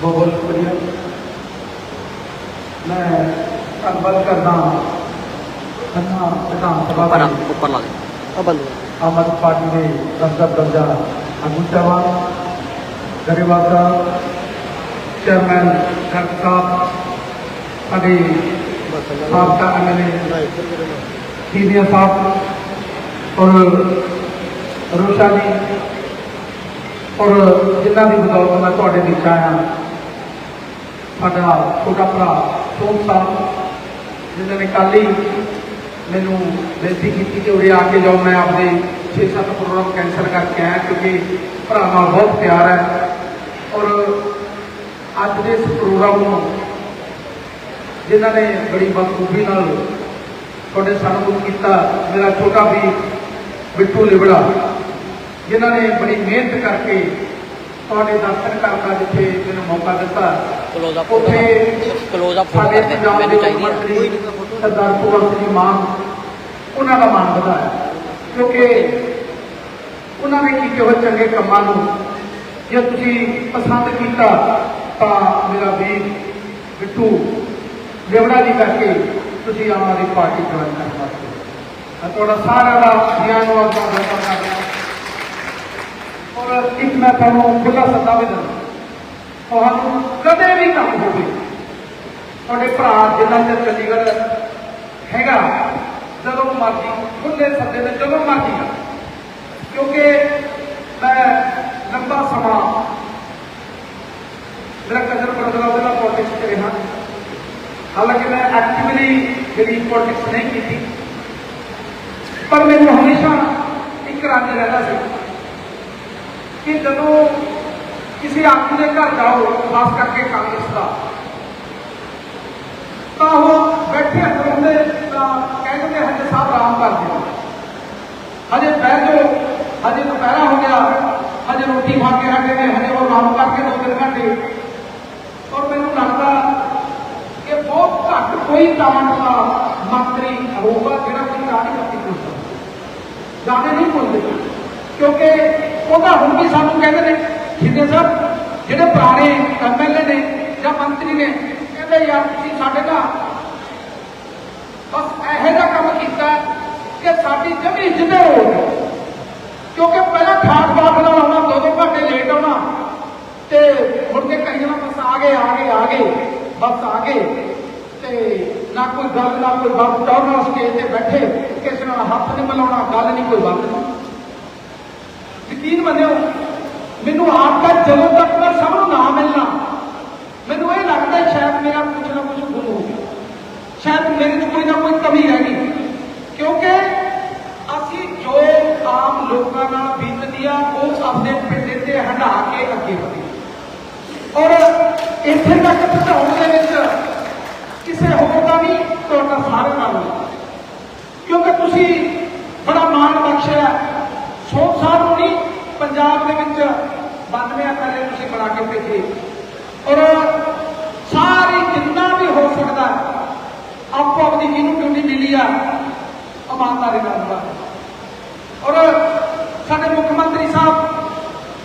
ਬਹੁਤ ਬਹੁਤ ਸ਼ੁਕਰੀਆ ਮੈਂ ਧੰਨਵਾਦ ਕਰਦਾ ਖੰਨਾ ਵਿਧਾਨ ਸਭਾ ਉੱਪਰ ਆ, ਦੇ ਉੱਪਰ ਲਾ ਦੇ ਆ ਬੰਦ ਕਰ। ਆਮ ਆਦਮੀ ਪਾਰਟੀ ਦੇ ਸੰਸਦ ਦਰਜਾ ਆਗੂ ਸਾਹਿਬਾਨ ਗਰੇਵਾਲ ਸਾਹਿਬ ਚੇਅਰਮੈਨ ਖਰਕ ਸਾਹਿਬ ਸਾਡੇ ਸਾਬਕਾ ਐਮਐਲਏ ਸੀਨੀਅਰ ਸਾਹਿਬ ਔਰ ਰੋਸ਼ਾ ਜੀ ਔਰ ਜਿਨ੍ਹਾਂ ਦੀ ਬਦੌਲਤ ਮੈਂ ਤੁਹਾਡੇ ਵਿੱਚ ਆਇਆ ਸਾਡਾ ਛੋਟਾ ਭਰਾ ਸੋਮ ਸਾਹਿਬ ਜਿਨ੍ਹਾਂ ਨੇ ਕੱਲ੍ਹ ਹੀ ਮੈਨੂੰ ਬੇਨਤੀ ਕੀਤੀ ਕਿ ਉਰੇ ਆ ਕੇ ਜਾਓ, ਮੈਂ ਆਪਣੇ 6-7 ਪ੍ਰੋਗਰਾਮ ਕੈਂਸਲ ਕਰਕੇ ਆਇਆ ਕਿਉਂਕਿ ਭਰਾ ਨਾਲ ਬਹੁਤ ਪਿਆਰ ਹੈ। ਔਰ ਅੱਜ ਦੇ ਇਸ ਪ੍ਰੋਗਰਾਮ ਨੂੰ ਜਿਨ੍ਹਾਂ ਨੇ ਬੜੀ ਬਖੂਬੀ ਨਾਲ ਤੁਹਾਡੇ ਸਾਹਮਣੇ ਕੀਤਾ, ਮੇਰਾ ਛੋਟਾ ਵੀ ਬਿੱਟੂ ਲਿਬੜਾ ਜਿਨ੍ਹਾਂ ਨੇ ਬੜੀ ਮਿਹਨਤ ਕਰਕੇ ਤੁਹਾਡੇ ਦਰਸ਼ਨ ਕਰਨ ਦਾ ਜਿੱਥੇ ਮੈਨੂੰ ਮੌਕਾ ਦਿੱਤਾ ਕਲੋਜ਼ ਅਪ ਉੱਥੇ ਕਲੋਜ਼ ਅਪ ਫੋਟੋ ਸਾਡੇ ਕਰਦੇ ਪੰਜਾਬ ਦੇ ਮੈਨੂੰ ਚਾਹੀਦੀ ਮੰਤਰੀ ਸਰਦਾਰ ਭਗਵੰਤ ਸਿੰਘ ਮਾਨ ਉਹਨਾਂ ਦਾ ਮਾਣ ਵਧਾਇਆ। ਕਿਉਂਕਿ ਉਹਨਾਂ ਨੇ ਕੀਤੇ ਹੋਏ ਚੰਗੇ ਕੰਮਾਂ ਨੂੰ ਜੇ ਤੁਸੀਂ ਪਸੰਦ ਕੀਤਾ ਤਾਂ ਮੇਰਾ ਵੀਰ ਬਿੱਟੂ ਲਿਵੜਾ ਜੀ ਕਰਕੇ ਤੁਸੀਂ ਆਮ ਆਦਮੀ ਪਾਰਟੀ ਜੁਆਇਨ ਕਰ ਸਕਦੇ ਹੋ ਤੁਹਾਡਾ ਸਾਰਿਆਂ ਦਾ ਧੰਨਵਾਦ ਕਰਦਾ ਹਾਂ ਔਰ ਇੱਕ ਮੈਂ ਤੁਹਾਨੂੰ ਖੁੱਲਾ ਸੱਦਾ ਵੀ ਦਿੰਦਾ ਤੁਹਾਨੂੰ ਕਦੇ ਵੀ ਕੰਮ ਹੋਵੇ ਤੁਹਾਡੇ ਭਰਾ ਜਿੰਨਾ ਚਿਰ ਚੰਡੀਗੜ੍ਹ ਹੈਗਾ ਜਦੋਂ ਮਰਜ਼ੀ ਖੁੱਲੇ ਸੱਦੇ ਤੇ ਜਦੋਂ ਮਰਜ਼ੀ ਆ ਕਿਉਂਕਿ ਮੈਂ ਲੰਬਾ ਸਮਾਂ ਮੇਰਾ ਕਦਰ ਬਰਦਲਾ ਉਹਦੇ ਨਾਲ ਪੋਲਿਟਿਕਸ ਚ ਰਿਹਾ ਹਾਲਾਂਕਿ ਮੈਂ ਐਕਟਿਵਲੀ ਜਿਹੜੀ ਪੋਲਿਟਿਕਸ ਨਹੀਂ ਕੀਤੀ ਪਰ ਮੈਨੂੰ ਹਮੇਸ਼ਾ ਇੱਕ ਰੰਗ ਰਹਿੰਦਾ ਸੀ ਕਿ ਜਦੋਂ ਕਿਸੇ ਆਦਮੀ ਦੇ ਘਰ ਜਾਓ, ਖਾਸ ਕਰਕੇ ਕਾਂਗਰਸ ਦਾ, ਤਾਂ ਉਹ ਬੈਠੇ ਹੁੰਦੇ ਤਾਂ ਕਹਿੰਦੇ ਹਜੇ ਸਾਹਿਬ ਆਰਾਮ ਕਰਦੇ ਹੋ ਹਜੇ ਬਹਿ ਜਾਓ, ਹਜੇ ਦੁਪਹਿਰਾ ਹੋ ਗਿਆ, ਹਜੇ ਰੋਟੀ ਖਾ ਕੇ ਹਟੇ ਨੇ, ਹਜੇ ਉਹ ਆਰਾਮ ਕਰਕੇ ਦੋ ਤਿੰਨ ਘੰਟੇ। ਔਰ ਮੈਨੂੰ ਲੱਗਦਾ ਕਿ ਬਹੁਤ ਘੱਟ ਕੋਈ ਟਾਲੈਂਟ ਦਾ ਮੰਤਰੀ ਹੋਊਗਾ ਜਿਹੜਾ ਕੋਈ ਰਾਣੀ ਕਰਤੀ ਪੁੱਛਦਾ ਨਹੀਂ ਭੁੱਲਦੇ ਕਿਉਂਕਿ ਉਹਦਾ ਹੁਣ ਵੀ ਸਾਨੂੰ ਕਹਿੰਦੇ ਨੇ ਜਿੰਨੇ ਸਾਹਿਬ, ਜਿਹੜੇ ਪੁਰਾਣੇ ਐਮਐਲਏ ਨੇ ਜਾਂ ਮੰਤਰੀ ਨੇ, ਕਹਿੰਦੇ ਯਾਰ ਤੁਸੀਂ ਸਾਡੇ ਨਾਲ ਬਸ ਇਹੋ ਜਿਹਾ ਕੰਮ ਕੀਤਾ ਕਿ ਸਾਡੀ ਜਮੀ ਇੱਜ਼ਤ ਹੋ ਕਿਉਂਕਿ ਪਹਿਲਾਂ ਖਾਟ ਬਾਟ ਨਾਲ ਆਉਣਾ, ਦੋ ਦੋ ਘੰਟੇ ਲੇਟ ਆਉਣਾ, ਤੇ ਮੁੜ ਕੇ ਕਹੀ ਜਾਣਾ ਬਸ ਆ ਗਏ ਆ ਗਏ ਆ ਗਏ, ਬਸ ਆ ਗਏ। ਤੇ ਨਾ ਕੋਈ ਗੱਲ, ਨਾ ਕੋਈ ਬਾਤ ਟੌਰਨਾ ਸਟੇਜ ਤੇ ਬੈਠੇ, ਕਿਸੇ ਨਾਲ ਹੱਥ ਨਹੀਂ ਮਿਲਾਉਣਾ, ਗੱਲ ਨਹੀਂ, ਕੋਈ ਬਾਤ ਯਕੀਨ ਮੰਨਿਓ, ਮੈਨੂੰ ਆਪ ਤੱਕ ਜਦੋਂ ਤੱਕ ਮੈਂ ਸਭ ਨੂੰ ਨਾ ਮਿਲਣਾ, ਮੈਨੂੰ ਇਹ ਲੱਗਦਾ ਸ਼ਾਇਦ ਮੇਰਾ ਕੁਝ ਨਾ ਕੁਝ ਗੁੰਮ ਹੋ ਗਿਆ। ਸ਼ਾਇਦ ਮੇਰੇ 'ਚ ਕੋਈ ਨਾ ਕੋਈ ਕਮੀ ਰਹਿ ਗਈ। ਕਿਉਂਕਿ ਅਸੀਂ ਜੋ ਆਮ ਲੋਕਾਂ ਨਾਲ ਬੀਤਦੀ ਆ, ਉਹ ਆਪਣੇ ਪਿੰਡੇ ਤੇ ਹਟਾ ਕੇ ਅੱਗੇ ਵਧੀ। ਔਰ ਇੱਥੇ ਤੱਕ ਪਹੁੰਚਾਉਣ ਦੇ ਵਿੱਚ ਕਿਸੇ ਹੋਰ ਦਾ ਨਹੀਂ, ਤੁਹਾਡਾ ਸਾਰੇ ਨਾਲ ਕਿਉਂਕਿ ਤੁਸੀਂ ਬੜਾ ਮਾਣ ਬਖਸ਼ਿਆ, ਸੋਚ ਪੰਜਾਬ ਦੇ ਵਿੱਚ 92 ਪਹਿਲੇ ਤੁਸੀਂ ਬਣਾ ਕੇ ਭੇਜੇ। ਔਰ ਸਾਰੀ ਜਿੰਨਾ ਵੀ ਹੋ ਸਕਦਾ, ਆਪੋ ਆਪਣੀ ਜਿਹਨੂੰ ਡਿਊਟੀ ਮਿਲੀ ਆ, ਇਮਾਨਦਾਰੀ ਨਾਲ ਨਿਭਾਓ ਔਰ ਸਾਡੇ ਮੁੱਖ ਮੰਤਰੀ ਸਾਹਿਬ,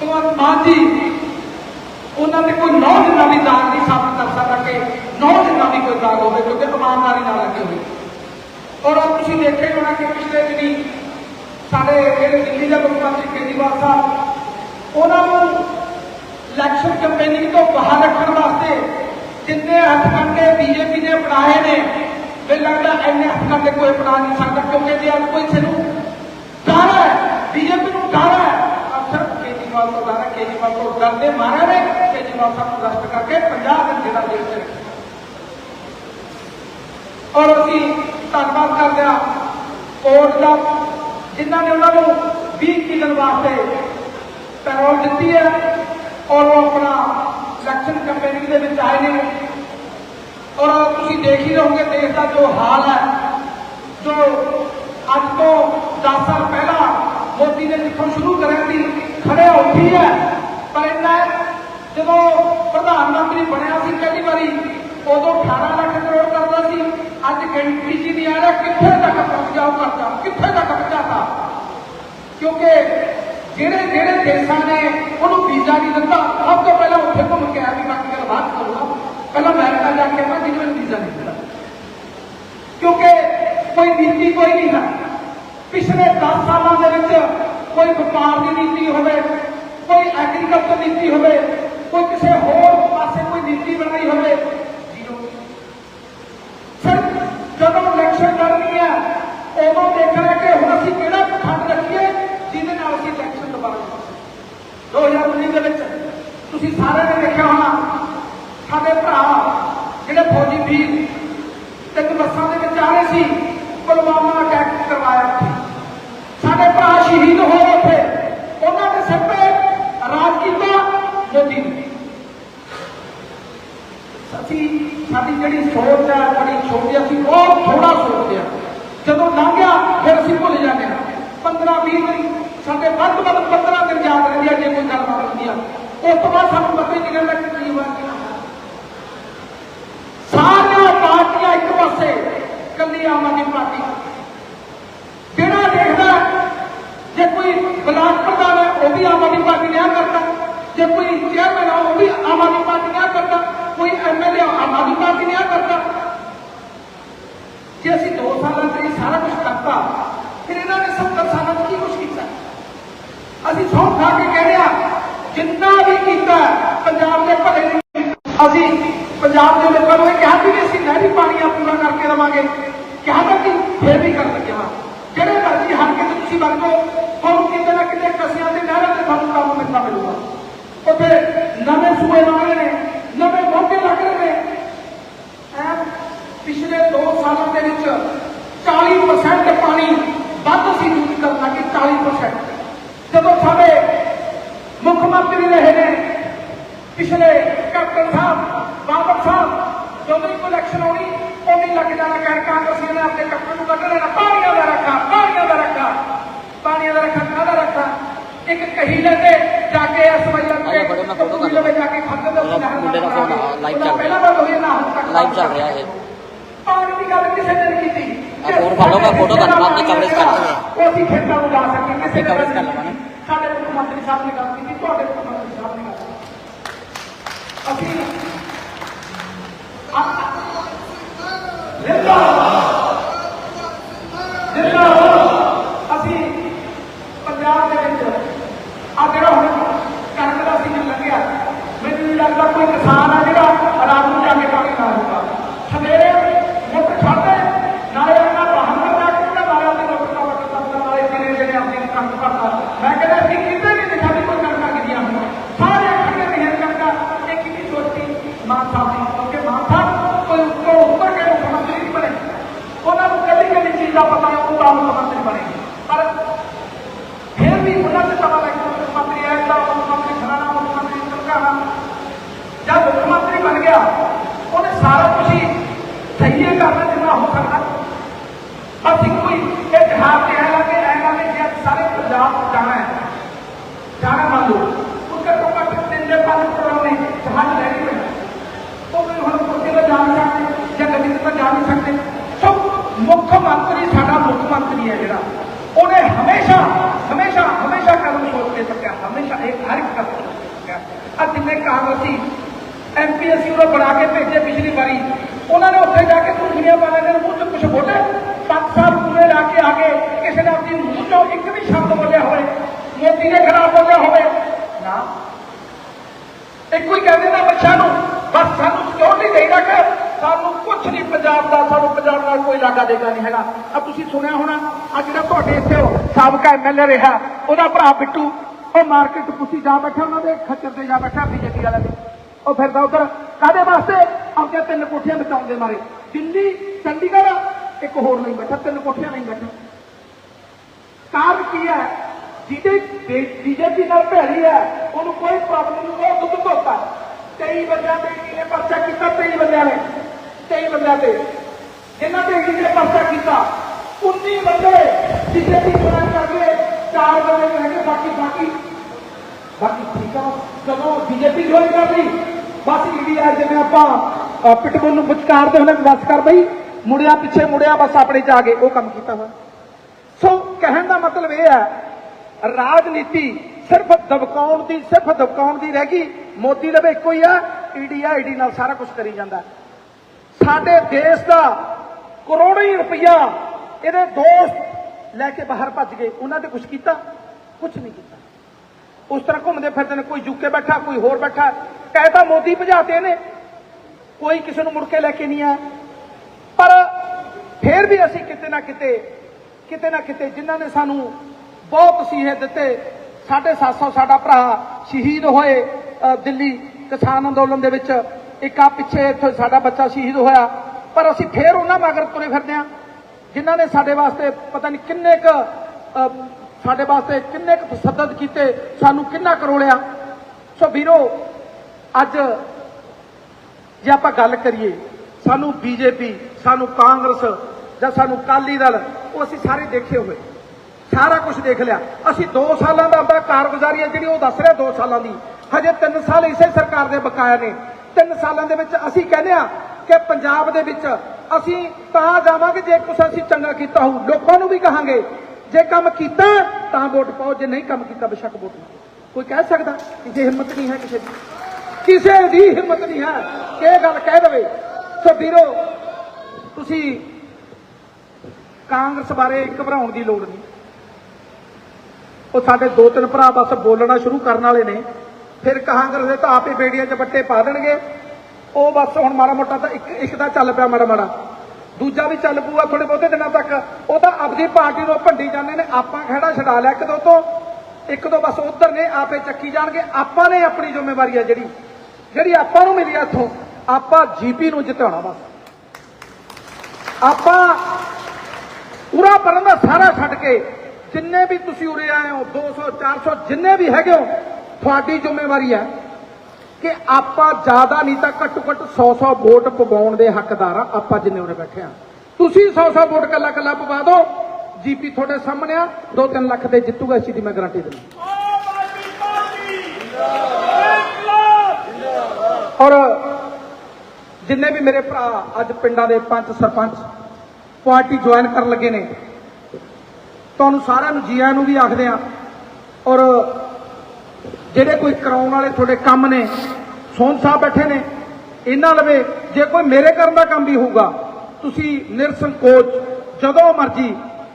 ਭਗਵੰਤ ਮਾਨ ਜੀ, ਉਹਨਾਂ ਦੇ ਕੋਈ ਨੌ ਦਿਨਾਂ ਵੀ ਦਾਗ ਨਹੀਂ ਸਾਬਤ ਕਰ ਸਕਦਾ ਕਿ ਨੌ ਦਿਨਾਂ ਵੀ ਕੋਈ ਦਾਗ ਹੋਵੇ, ਕਿਉਂਕਿ ਇਮਾਨਦਾਰੀ ਨਾਲ ਲੱਗੇ ਹੋਏ ਔਰ ਤੁਸੀਂ ਦੇਖਿਆ ਹੋਣਾ ਕਿ ਪਿਛਲੇ ਦਿਨੀ ਸਾਡੇ ਜਿਹੜੇ ਦਿੱਲੀ ਦੇ ਮੁੱਖ ਮੰਤਰੀ ਕੇਜਰੀਵਾਲ ਸਾਹਿਬ, ਉਹਨਾਂ ਨੂੰ ਇਲੈਕਸ਼ਨ ਕੈਂਪੇਨਿੰਗ ਤੋਂ ਬਾਹਰ ਰੱਖਣ ਵਾਸਤੇ ਜਿੰਨੇ ਹੱਥ ਹੱਥਕੰਡੇ ਬੀਜੇਪੀ ਨੇ ਬਣਾਏ ਨੇ, ਮੈਨੂੰ ਲੱਗਦਾ ਇੰਨੇ ਹੱਥ ਹੱਥਕੰਡੇ ਕੋਈ ਬਣਾ ਨਹੀਂ ਸਕਦਾ, ਕਿਉਂਕਿ ਜੇ ਅੱਜ ਕੋਈ ਨੂੰ ਡਰ ਹੈ, ਬੀਜੇਪੀ ਨੂੰ ਡਰ ਹੈ ਅਕਸਰ ਕੇਜਰੀਵਾਲ ਤੋਂ ਡਰ ਹੈ, ਕੇਜਰੀਵਾਲ ਤੋਂ ਡਰਦੇ ਮਾਰੇ ਨੇ, ਕੇਜਰੀਵਾਲ ਸਾਹਿਬ ਨੂੰ ਅਰੈਸਟ ਕਰਕੇ 50 ਦਿਨ ਜਿਹੜਾ ਜੇਲ੍ਹ 'ਚ ਰੱਖਿਆ। ਔਰ ਅਸੀਂ ਧੰਨਵਾਦ ਕਰਦੇ ਹਾਂ, ਕੋਰਟ ਦਾ ਜਿਨ੍ਹਾਂ ਨੇ ਉਹਨਾਂ ਨੂੰ 20 ਦਿਨ ਵਾਸਤੇ ਪੈਰੋਲ ਦਿੱਤੀ ਹੈ ਔਰ ਉਹ ਆਪਣਾ ਇਲੈਕਸ਼ਨ ਕੈਂਪੇਨਿੰਗ ਦੇ ਵਿੱਚ ਆਏ ਨੇ। ਔਰ ਤੁਸੀਂ ਦੇਖ ਹੀ ਰਹੋਗੇ ਦੇਸ਼ ਦਾ ਜੋ ਹਾਲ ਹੈ, ਜੋ ਅੱਜ ਤੋਂ 10 ਸਾਲ ਪਹਿਲਾਂ ਮੋਦੀ ਨੇ ਜਿੱਥੋਂ ਸ਼ੁਰੂ ਕਰਿਆ ਸੀ ਖੜੇ ਉੱਠੀ ਹੈ। ਪਰ ਇਹਨਾਂ ਜਦੋਂ ਪ੍ਰਧਾਨ ਮੰਤਰੀ ਬਣਿਆ ਸੀ ਪਹਿਲੀ ਵਾਰੀ, ਉਦੋਂ 18 ਲੱਖ ਕਰੋੜ ਕਰਦਾ ਸੀ। ਅੱਜ ਗਿਣਤੀ ਜੀ ਨਹੀਂ ਆ ਰਿਹਾ, ਕਿੱਥੇ ਤੱਕ ਪਹੁੰਚ ਗਿਆ ਉਹ ਕਰਦਾ ਕਿੱਥੇ ਤੱਕ ਪਹੁੰਚਾਤਾ ਕਿਉਂਕਿ ਜਿਹੜੇ ਜਿਹੜੇ ਦੇਸ਼ਾਂ ਨੇ ਉਹਨੂੰ ਵੀਜ਼ਾ ਨਹੀਂ ਦਿੱਤਾ, ਸਭ ਤੋਂ ਪਹਿਲਾਂ ਉੱਥੇ ਘੁੰਮ ਕੇ ਆਇਆ ਵੀ ਬਾਕੀ ਗੱਲ ਬਾਤ ਕਰੂਗਾ। ਪਹਿਲਾਂ ਅਮਰੀਕਾ ਜਾ ਕੇ ਆਇਆ ਜਿਹਨਾਂ ਨੂੰ ਵੀਜ਼ਾ ਨਹੀਂ ਦਿੱਤਾ। ਕਿਉਂਕਿ ਕੋਈ ਨੀਤੀ ਕੋਈ ਨਹੀਂ ਹੈ। ਪਿਛਲੇ 10 ਸਾਲਾਂ ਦੇ ਵਿੱਚ ਕੋਈ ਵਪਾਰ ਦੀ ਨੀਤੀ ਹੋਵੇ, ਕੋਈ ਐਗਰੀਕਲਚਰ ਨੀਤੀ ਹੋਵੇ, ਕੋਈ ਕਿਸੇ ਸ਼ਹੀਦ ਹੋਏ ਉੱਥੇ ਉਹਨਾਂ ਦੇ ਸਿਰ ਤੇ ਰਾਜ ਕੀਤਾ ਮੋਦੀ ਨੇ ਅਸੀਂ ਸਾਡੀ ਜਿਹੜੀ ਸੋਚ ਹੈ ਬੜੀ ਛੋਟੀ ਅਸੀਂ ਬਹੁਤ ਥੋੜਾ ਸੋਚਦੇ ਹਾਂ ਜਦੋਂ ਲੰਘਿਆ, ਫਿਰ ਅਸੀਂ ਭੁੱਲ ਜਾਂਦੇ ਹਾਂ 15 20 ਦਿਨ, ਸਾਡੇ ਵੱਧ ਤੋਂ ਵੱਧ 15 ਦਿਨ ਯਾਦ ਰਹਿੰਦੀ ਆ, ਜੇ ਕੋਈ ਗੱਲ ਹੁੰਦੀ ਆ। ਉਸ ਤੋਂ ਬਾਅਦ ਸਾਨੂੰ ਪਤਾ ਹੀ ਨਹੀਂ ਰਹਿੰਦਾ ਕਿ ਕੀ ਹੋਇਆ, ਕੀ ਸਾਰੀਆਂ ਪਾਰਟੀਆਂ ਇੱਕ ਪਾਸੇ, ਕੱਲੀ ਆਮ ਆਦਮੀ ਪਾਰਟੀ ਜਿਹੜਾ ਦੇਖਦਾ ਜੇ ਕੋਈ ਬਲਾਕ ਪ੍ਰਧਾਨ ਹੈ ਉਹ ਵੀ ਆਮ ਆਦਮੀ ਪਾਰਟੀ ਨੇ ਆ ਕਰਦਾ ਜੇ ਕੋਈ ਚੇਅਰਮੈਨ ਹੈ ਉਹ ਵੀ ਆਮ ਆਦਮੀ ਪਾਰਟੀ ਨੇ ਆ ਕਰਦਾ ਕੋਈ ਐਮਐਲਏ ਆਮ ਆਦਮੀ ਪਾਰਟੀ ਨੇ ਆ ਕਰਦਾ ਜੇ ਅਸੀਂ 2 ਸਾਲਾਂ ਚ ਇਹ ਸਾਰਾ ਕੁਝ ਕਰਤਾ ਫਿਰ ਇਹਨਾਂ ਨੇ 70 ਸਾਲਾਂ ਚ ਕੀ ਕੁਝ ਕੀਤਾ ਅਸੀਂ ਸੌਂ ਖਾ ਕੇ ਕਹਿੰਦੇ ਆ ਜਿੰਨਾ ਵੀ ਕੀਤਾ ਪੰਜਾਬ ਦੇ ਭਲੇ ਲਈ ਅਸੀਂ ਪੰਜਾਬ ਦੇ ਲੋਕਾਂ ਨੂੰ ਇਹ ਕਿਹਾ ਵੀ ਅਸੀਂ ਨਹਿਰੀ ਪਾਣੀਆਂ ਪੂਰਾ ਕਰਕੇ ਰਵਾਂਗੇ ਕਿਹਾ ਤਾਂ ਕਿ ਫੇਰ ਵੀ ਕਰ ਲੱਗਿਆ ਵਾ ਜਿਹੜੇ ਮਰਜ਼ੀ ਹਲਕੇ ਤੇ ਤੁਸੀਂ ਵਰਗੋ ਮਿਲੂਗਾ। ਉੱਥੇ ਨਵੇਂ ਸੂਏ ਰਹੇ ਨੇ, ਨਵੇਂ ਮੌਕੇ ਲੱਗ ਰਹੇ ਨੇ। ਐਨ ਪਿਛਲੇ 2 ਸਾਲਾਂ ਦੇ ਵਿੱਚ 40% ਪਾਣੀ ਵੱਧ ਅਸੀਂ ਯੂਜ਼ ਕਰਨ ਲੱਗੇ 40% ਜਦੋਂ ਸਾਡੇ ਮੁੱਖ ਮੰਤਰੀ ਰਹੇ ਨੇ ਪਿਛਲੇ ਕੈਪਟਨ ਸਾਹਿਬ ਬਾਬਰ ਸਾਹਿਬ ਜਦੋਂ ਹੀ ਇਲੈਕਸ਼ਨ ਹੋਣੀ ਉਹਨੇ ਲੱਗ ਜਾਣਾ ਕਹਿ ਕਾਂਗਰਸੀ ਨੇ ਆਪਣੇ ਕੈਪਟਨ ਨੂੰ ਕੱਢ ਲੈਣਾ ਪਾਣੀਆਂ ਦਾ ਰੱਖਾ ਪਾਣੀਆਂ ਦਾ ਰੱਖਾ ਪਾਣੀਆਂ ਦਾ ਰੱਖਾ ਕਾਹਦਾ ਰੱਖਾ ਇੱਕ ਕਹੀ ਲੈਂਦੇ ਜਾ ਕੇ ਐਸਵਾਈਆਰ ਆਇਆ ਬੜੇ ਮੈਂ photo ਕਰ ਲਵੇ ਜਾ ਕੇ ਖੱਡ ਦੇ ਉਹਦਾ ਮੁੰਡੇ ਦਾ phone ਆ, live ਚੱਲ ਰਿਹਾ। ਪਹਿਲਾਂ ਤਾਂ ਹੋਈ ਨਾ ਹੁਣ ਤੱਕ ਲਾਈਵ ਚੱਲ ਰਿਹਾ ਇਹ। ਪਾਣੀ ਦੀ ਗੱਲ ਕਿਸੇ ਨੇ ਨਹੀਂ ਕੀਤੀ। ਆਹ phone ਫੜ ਲਓ, ਮੈਂ photo ਕਰ ਲਵਾਂ, ਆਪਣੀ coverage ਕਰ ਲਵਾਂ। ਉਹ ਅਸੀਂ ਖੇਤਾਂ ਨੂੰ ਜਾ ਸਕੇ ਕਿਸੇ ਆਪਣੀ coverage ਕਰ ਲਵਾਂ ਨਾ। ਸਾਡੇ ਮੁੱਖ ਮੰਤਰੀ ਸਾਹਿਬ ਨੇ ਗੱਲ ਕੀਤੀ ਤੁਹਾਡੇ ਮੁੱਖ ਮੰਤਰੀ ਸਾਹਿਬ ਨੇ ਗੱਲ ਕੀਤੀ। ਅਸੀਂ ਜਿੰਦਾ ਜਿੰਦਾ ਅਸੀਂ ਪੰਜਾਬ ਦੇ ਵਿੱਚ ਆ ਜਿਹੜਾ ਹੁਣ ਕਣਕ ਦਾ ਸੀਜ਼ਨ ਲੱਗਿਆ ਮੈਨੂੰ ਨਹੀਂ ਲੱਗਦਾ ਕੋਈ ਕਿਸਾਨ ਆ ਜਿਹੜਾ ਰਾਤ ਨੂੰ ਜਾ ਕੇ ਪਾਣੀ ਨਾ ਲੂਗਾ ਸਵੇਰੇ ਮੁੱਕ ਛੱਡਦੇ ਨਾਲੇ ਉਹਨਾਂ ਬਾਹਰ ਦਾ ਬੈਠ ਕੇ ਨਾਲੇ ਆਪਣੀ ਮੋਟਰ ਦਾ ਵਟਰ ਦਾ ਨਾਲੇ ਜਿਹੜੇ ਜਿਹੜੇ ਆਪਣੀ ਕਣਕ ਭਰਦਾ ਮੈਂ ਕਹਿੰਦਾ ਅਸੀਂ ਕਿਤੇ ਨਹੀਂ ਦਿਖਾ ਕੋਈ ਕਣਕਾਂ ਗਿਰੀਆਂ ਹੋਈਆਂ ਸਾਰੇ ਖੜੇ ਰਹੇ ਕਣਕਾਂ ਇਹ ਕਿੰਨੀ ਸੋਚੀ ਮਾਨ ਸਾਹਿਬ ਦੀ ਕਿਉਂਕਿ ਮਾਨ ਸਾਹਿਬ ਕੋਈ ਉੱਪਰ ਉੱਪਰ ਕੇ ਮੁੱਖ ਮੰਤਰੀ ਨਹੀਂ ਬਣੇ ਉਹਨਾਂ ਨੂੰ ਕੱਲੀ ਕੱਲੀ ਚੀਜ਼ ਦਾ ਪਤਾ ਹੈ ਉਹ ਤਾਂ ਮੁੱਖ ਮੰਤਰੀ ਬਣੇ ਪਰ ਫਿਰ ਵੀ ਉਹਨਾਂ ਦੇ ਪਤਾ ਲੱਗ ਗਿਆ ਮੁੱਖ ਮੰਤਰੀ ਆਇਆ ਤਾਂ ਮੁੱਖ ਮੰਤਰੀ ਫਲਾਣਾ ਮੁੱਖ ਮੰਤਰੀ ਤਰਕਾਣਾ ਜਦ ਮੁੱਖ ਮੰਤਰੀ ਬਣ ਗਿਆ ਉਹਨੇ ਸਾਰਾ ਕੁਝ ਹੀ ਸਹੀ ਹੀ ਕਰਨਾ ਜਿੰਨਾ ਹੋ ਸਕਦਾ ਅਸੀਂ ਕੋਈ ਇਹ ਜਹਾਜ਼ ਤੇ ਆਇਆ ਕਿ ਐਂ ਕਿ ਜੇ ਅਸੀਂ ਸਾਰੇ ਪੰਜਾਬ ਨੂੰ ਜਾਣਾ ਹੈ ਜਾਣਾ ਮੰਨ ਲਓ ਉਹ ਘੱਟੋ ਘੱਟ ਤਿੰਨ ਦੇ ਪੰਜ ਕਰੋੜ ਨੇ ਜਹਾਜ਼ ਲੈ ਕੇ ਪੈਣਾ ਉਹ ਵੀ ਹੁਣ ਕੁਰਸੀ ਤੇ ਜਾ ਨਹੀਂ ਸਕਦੇ ਜਾਂ ਗੱਡੀ ਤੇ ਤਾਂ ਜਾ ਨਹੀਂ ਸਕਦੇ ਸੋ ਮੁੱਖ ਮੰਤਰੀ ਸਾਡਾ ਮੁੱਖ ਮੰਤਰੀ ਹੈ ਜਿਹੜਾ ਉਹਨੇ ਹਮੇਸ਼ਾ ਹਮੇਸ਼ਾ ਹਮੇਸ਼ਾ ਕਦਮ ਸੋਚ ਕੇ ਚੱਕਿਆ ਹਮੇਸ਼ਾ ਇੱਕ ਹਰ ਇੱਕ ਕਦਮ ਸੋਚ ਕੇ ਚੱਕਿਆ ਅੱਜ ਜਿੰਨੇ ਕਾਂਗਰਸੀ ਐਮਪੀ ਅਸੀਂ ਉਹਨੂੰ ਬਣਾ ਕੇ ਭੇਜੇ ਪਿਛਲੀ ਵਾਰੀ। ਉਹਨਾਂ ਨੇ ਉੱਥੇ ਜਾ ਕੇ ਕੁਰਸੀਆਂ ਪਾ ਲੈਣੇ ਮੂੰਹ ਚ ਕੁਝ ਬੋਲੇ ਪੰਜ ਸਾਲ ਪੂਰੇ ਲਾ ਕੇ ਆ ਗਏ ਕਿਸੇ ਨੇ ਆਪਣੀ ਮੂੰਹ ਚੋਂ ਇੱਕ ਵੀ ਸ਼ਬਦ ਬੋਲਿਆ ਹੋਵੇ, ਮੋਦੀ ਦੇ ਖਿਲਾਫ ਬੋਲਿਆ ਹੋਵੇ। ਨਾ। ਇੱਕੋ ਹੀ ਕਹਿੰਦੇ ਨਾ ਬੱਚਿਆਂ ਨੂੰ, ਬਸ ਸਾਨੂੰ ਸਿਕਿਉਰਿਟੀ ਦੇ ਰੱਖ। ਸਾਨੂੰ ਕੁਝ ਨਹੀਂ, ਪੰਜਾਬ ਦਾ, ਸਾਨੂੰ ਪੰਜਾਬ ਨਾਲ ਕੋਈ ਲਾਗਾ ਦੇਗਾ ਨਹੀਂ ਹੈਗਾ। ਆ ਤੁਸੀਂ ਸੁਣਿਆ ਹੋਣਾ, ਆ ਜਿਹੜਾ ਤੁਹਾਡੇ ਇੱਥੇ ਉਹ ਸਾਬਕਾ ਐਮਐਲਏ ਰਿਹਾ, ਉਹਦਾ ਭਰਾ ਬਿੱਟੂ, ਉਹ ਮਾਰਕੀਟ ਪੁੱਛੀ ਜਾ ਬੈਠਾ, ਉਹਨਾਂ ਦੇ ਖੱਚਰ ਤੇ ਜਾ ਬੈਠਾ, ਬੀਜੇਪੀ ਵਾਲਾ ਦੇ। ਉਹ ਫਿਰਦਾ ਉਧਰ। ਕਾਦੇ ਵਾਸਤੇ? ਆਪਣੀਆਂ ਤਿੰਨ ਕੋਠੀਆਂ ਬਚਾਉਣ ਦੇ ਮਾਰੇ। ਦਿੱਲੀ, ਚੰਡੀਗੜ੍ਹ, ਇੱਕ ਹੋਰ ਨਹੀਂ ਬੈਠਾ, ਤਿੰਨ ਕੋਠੀਆਂ ਨਹੀਂ ਬੈਠਾ ਕਾਰਨ ਕੀ ਹੈ? ਜਿਹਦੇ ਬੀਜੇਪੀ ਨਾਲ ਭੈੜੀ ਹੈ, ਉਹਨੂੰ ਕੋਈ ਪ੍ਰੋਬਲਮ ਨਹੀਂ, ਉਹ ਦੁੱਧ ਧੋਤਾ। 23 ਬੰਦਿਆਂ ਤੇ ਇਹਨੇ ਪਰਚਾ ਕੀਤਾ 23 ਬੰਦਿਆਂ ਨੇ। 23 ਬੰਦਿਆਂ ਤੇ। ਇਹਨਾਂ ਤੇ ਇਹਨੇ ਪਰਚਾ ਕੀਤਾ 19 ਬੰਦੇ ਬੀਜੇਪੀ ਜੁਆਇਨ ਕਰ ਚਾਰ ਬੰਦੇ ਰਹਿ ਗਏ, ਬਾਕੀ ਬਾਕੀ ਬਾਕੀ ਠੀਕ ਆ। ਜਦੋਂ ਬੀਜੇਪੀ ਜੁਆਇਨ ਕਰ ਲਈ ਬਸ ਇੰਡੀਆ ਜਿਵੇਂ ਆਪਾਂ ਅ, ਪਿਟਬੁਲ ਨੂੰ ਵਿਚਕਾਰਦੇ ਹੁੰਦੇ ਬਸ ਕਰ ਬਈ ਮੁੜਿਆ ਪਿੱਛੇ ਮੁੜਿਆ ਬਸ ਆਪਣੇ ਚ ਆ ਗਏ ਉਹ ਕੰਮ ਕੀਤਾ ਹੋਇਆ। ਸੋ ਕਹਿਣ ਦਾ ਮਤਲਬ ਇਹ ਹੈ ਰਾਜਨੀਤੀ ਸਿਰਫ ਦਬਕਾਉਣ ਦੀ ਸਿਰਫ ਦਬਕਾਉਣ ਦੀ ਰਹਿ ਗਈ ਮੋਦੀ ਦਾ ਵੀ ਇੱਕੋ ਹੀ ਆ ਈਡੀ ਆਈਡੀ ਨਾਲ ਸਾਰਾ ਕੁਝ ਕਰੀ ਜਾਂਦਾ ਸਾਡੇ ਦੇਸ਼ ਦਾ ਕਰੋੜੀ ਰੁਪਈਆ ਇਹਦੇ ਦੋਸਤ ਲੈ ਕੇ ਬਾਹਰ ਭੱਜ ਗਏ ਉਹਨਾਂ ਤੇ ਕੁਝ ਕੀਤਾ? ਕੁਝ ਨਹੀਂ ਕੀਤਾ। ਉਸ ਤਰ੍ਹਾਂ ਘੁੰਮਦੇ ਫਿਰਦੇ ਨੇ, ਕੋਈ ਯੂਕੇ ਬੈਠਾ, ਕੋਈ ਹੋਰ ਬੈਠਾ। ਕਹਿ ਮੋਦੀ ਭਜਾਤੇ ਨੇ। ਕੋਈ ਕਿਸੇ ਨੂੰ ਮੁੜ ਕੇ ਲੈ ਕੇ ਨਹੀਂ ਆਇਆ। ਪਰ ਫਿਰ ਵੀ ਅਸੀਂ ਕਿਤੇ ਨਾ ਕਿਤੇ ਕਿਤੇ ਨਾ ਕਿਤੇ ਜਿਨ੍ਹਾਂ ਨੇ ਸਾਨੂੰ ਬਹੁਤ ਸੀਹੇ ਦਿੱਤੇ 750 ਸਾਡਾ ਭਰਾ ਸ਼ਹੀਦ ਹੋਏ ਦਿੱਲੀ ਕਿਸਾਨ ਅੰਦੋਲਨ ਦੇ ਵਿੱਚ। ਇੱਕ ਆ ਪਿੱਛੇ ਇੱਥੇ ਸਾਡਾ ਬੱਚਾ ਸ਼ਹੀਦ ਹੋਇਆ। ਪਰ ਅਸੀਂ ਫੇਰ ਉਹਨਾਂ ਮਗਰ ਤੁਰੇ ਫਿਰਦੇ ਹਾਂ, ਜਿਨ੍ਹਾਂ ਨੇ ਸਾਡੇ ਵਾਸਤੇ ਪਤਾ ਨਹੀਂ ਕਿੰਨੇ ਕ ਸਾਡੇ ਵਾਸਤੇ ਕਿੰਨੇ ਕੁ ਤਸੱਦਦ ਕੀਤੇ, ਸਾਨੂੰ ਕਿੰਨਾ ਕਰੋੜਿਆ। ਸੋ ਵੀਰੋ, ਅੱਜ ਜੇ ਆਪਾਂ ਗੱਲ ਕਰੀਏ, ਸਾਨੂੰ ਬੀਜੇਪੀ, ਸਾਨੂੰ ਕਾਂਗਰਸ ਜਾਂ ਸਾਨੂੰ ਕਾਲੀ ਦਲ, ਉਹ ਅਸੀਂ ਸਾਰੇ ਦੇਖੇ ਹੋਏ। ਸਾਰਾ ਕੁਝ ਦੇਖ ਲਿਆ। ਅਸੀਂ 2 ਸਾਲਾਂ ਦਾ ਆਪਣਾ ਕਾਰਗੁਜ਼ਾਰੀ ਹੈ, ਜਿਹੜੀ ਉਹ ਦੱਸ ਰਿਹਾ 2 ਸਾਲਾਂ ਦੀ। ਹਜੇ 3 ਸਾਲ ਇਸੇ ਸਰਕਾਰ ਦੇ ਬਕਾਇਆ ਨੇ। 3 ਸਾਲਾਂ ਦੇ ਵਿੱਚ ਅਸੀਂ ਕਹਿੰਦੇ ਆ ਕਿ ਪੰਜਾਬ ਦੇ ਵਿੱਚ ਅਸੀਂ ਤਾਂ ਜਾਵਾਂਗੇ, ਜੇ ਕੁਛ ਅਸੀਂ ਚੰਗਾ ਕੀਤਾ ਹੋਊ। ਲੋਕਾਂ ਨੂੰ ਵੀ ਕਹਾਂਗੇ ਜੇ ਕੰਮ ਕੀਤਾ, ਤਾਂ ਵੋਟ ਪਾਓ। ਜੇ ਨਹੀਂ ਕੰਮ ਕੀਤਾ, ਬੇਸ਼ੱਕ ਵੋਟ ਨਾ ਪਾਓ। ਕੋਈ ਕਹਿ ਸਕਦਾ ਕਿ ਜੇ ਹਿੰਮਤ ਨਹੀਂ ਹੈ ਕਿਸੇ ਦੀ? ਕਿਸੇ ਦੀ ਹਿੰਮਤ ਨਹੀਂ ਹੈ। ਕਿ ਇਹ ਗੱਲ ਕਹਿ ਦੇਵੇ, ਸੋ ਵੀਰੋ, ਤੁਸੀਂ ਕਾਂਗਰਸ ਬਾਰੇ ਘਬਰਾਉਣ ਦੀ ਲੋੜ ਨਹੀਂ। ਉਹ ਸਾਡੇ ਦੋ ਤਿੰਨ ਭਰਾ ਬਸ ਬੋਲਣਾ ਸ਼ੁਰੂ ਕਰਨ ਵਾਲੇ ਨੇ। ਫਿਰ ਕਾਂਗਰਸ ਦੇ ਤਾਂ ਆਪੇ ਬੇੜੀਆਂ 'ਚ ਬੱਟੇ ਪਾ ਦੇਣਗੇ। ਉਹ ਬਸ ਹੁਣ ਮਾੜਾ ਮੋਟਾ ਤਾਂ ਇੱਕ ਇੱਕ ਦਾ ਚੱਲ ਪਿਆ ਮਾੜਾ ਮਾੜਾ। ਦੂਜਾ ਵੀ ਚੱਲ ਪੂਗਾ ਥੋੜੇ ਬਹੁਤੇ ਦਿਨਾਂ ਤੱਕ। ਉਹ ਤਾਂ ਆਪਦੀ ਪਾਰਟੀ ਨੂੰ ਭੰਡੀ ਜਾਂਦੇ ਨੇ, ਆਪਾਂ ਖੜਾ ਛਡਾ ਲਿਆ ਇੱਕ ਦੋ ਤੋਂ। ਇੱਕ ਦੋ ਬਸ ਉਧਰ ਨੇ, ਆਪੇ ਚੱਕੀ ਜਾਣਗੇ। ਆਪਾਂ ਨੇ ਆਪਣੀ ਜ਼ਿੰਮੇਵਾਰੀ ਹੈ ਜਿਹੜੀ ਜਿਹੜੀ ਆਪਾਂ ਨੂੰ ਮਿਲੀ ਆ ਇੱਥੋਂ। ਆਪਾਂ ਜੀਪੀ ਨੂੰ ਜਿਤਾਉਣਾ ਬਸ ਆਪਾਂ ਪੂਰਾ ਪਰਨ ਦਾ ਸਾਰਾ ਛੱਡ ਕੇ, ਜਿੰਨੇ ਵੀ ਤੁਸੀਂ ਉਰੇ ਆਏ ਹੋ 200 400 ਜਿੰਨੇ ਵੀ ਹੈਗੇ ਹੋ, ਤੁਹਾਡੀ ਜ਼ਿੰਮੇਵਾਰੀ ਹੈ ਕਿ ਆਪਾਂ ਜ਼ਿਆਦਾ ਨਹੀਂ ਤਾਂ ਘੱਟੋ ਘੱਟ 100 100 ਵੋਟ ਪਵਾਉਣ ਦੇ ਹੱਕਦਾਰ ਆ, ਆਪਾਂ ਜਿੰਨੇ ਉਰੇ ਬੈਠੇ ਆ। ਤੁਸੀਂ 100 100 ਵੋਟ ਕੱਲਾ ਕੱਲਾ ਪਵਾ ਦਿਓ, ਜੀਪੀ ਤੁਹਾਡੇ ਸਾਹਮਣੇ ਆ 2-3 ਲੱਖ ਦੇ ਜਿੱਤੂਗਾ ਇਸ ਦੀ ਮੈਂ ਗਾਰੰਟੀ ਦਿੰਦਾ। ਔਰ ਜਿੰਨੇ ਵੀ ਮੇਰੇ ਭਰਾ ਅੱਜ ਪਿੰਡਾਂ ਦੇ ਪੰਚ ਸਰਪੰਚ ਪਾਰਟੀ ਜੁਆਇਨ ਕਰਨ ਲੱਗੇ ਨੇ, ਤੁਹਾਨੂੰ ਸਾਰਿਆਂ ਨੂੰ ਜੀਆਂ ਨੂੰ ਵੀ ਆਖਦੇ ਆ, ਔਰ ਜਿਹੜੇ ਕੋਈ ਕਰਾਉਣ ਵਾਲੇ ਤੁਹਾਡੇ ਕੰਮ ਨੇ ਸੋਨ ਸਾਹਿਬ ਬੈਠੇ ਨੇ ਇਹਨਾਂ ਲਵੇ ਜੇ ਕੋਈ ਮੇਰੇ ਕਰਨ ਦਾ ਕੰਮ ਵੀ ਹੋਊਗਾ ਤੁਸੀਂ ਨਿਰਸੰਕੋਚ ਜਦੋਂ ਮਰਜ਼ੀ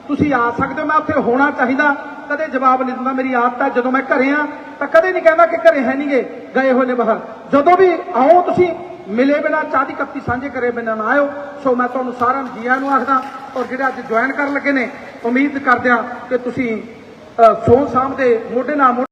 ਤੁਸੀਂ ਆ ਸਕਦੇ ਹੋ ਮੈਂ ਉੱਥੇ ਹੋਣਾ ਚਾਹੀਦਾ ਕਦੇ ਜਵਾਬ ਨਹੀਂ ਦਿੰਦਾ ਮੇਰੀ ਆਦਤ ਹੈ ਜਦੋਂ ਮੈਂ ਘਰੇ ਆ ਤਾਂ ਕਦੇ ਨਹੀਂ ਕਹਿੰਦਾ ਕਿ ਘਰੇ ਹੈ ਨਹੀਂਗੇ ਗਏ ਹੋਏ ਨੇ ਬਾਹਰ। ਜਦੋਂ ਵੀ ਆਓ ਤੁਸੀਂ ਮਿਲੇ ਬਿਨਾ ਚਾਹ ਦੀ ਕੱਪੀ ਸਾਂਝੇ ਕਰੇ ਬਿਨਾ ਨਾ ਆਇਓ ਸੋ ਮੈਂ ਤੁਹਾਨੂੰ ਸਾਰਿਆਂ ਨੂੰ ਜੀਆਂ ਨੂੰ ਆਖਦਾ ਔਰ ਜਿਹੜੇ ਅੱਜ ਜੁਆਇਨ ਕਰਨ ਲੱਗੇ ਨੇ ਉਮੀਦ ਕਰਦੇ ਆ ਕਿ ਤੁਸੀਂ ਅ, ਸੋਨ ਸਾਹਿਬ ਦੇ ਮੋਢੇ ਨਾਲ ਮੋਢੇ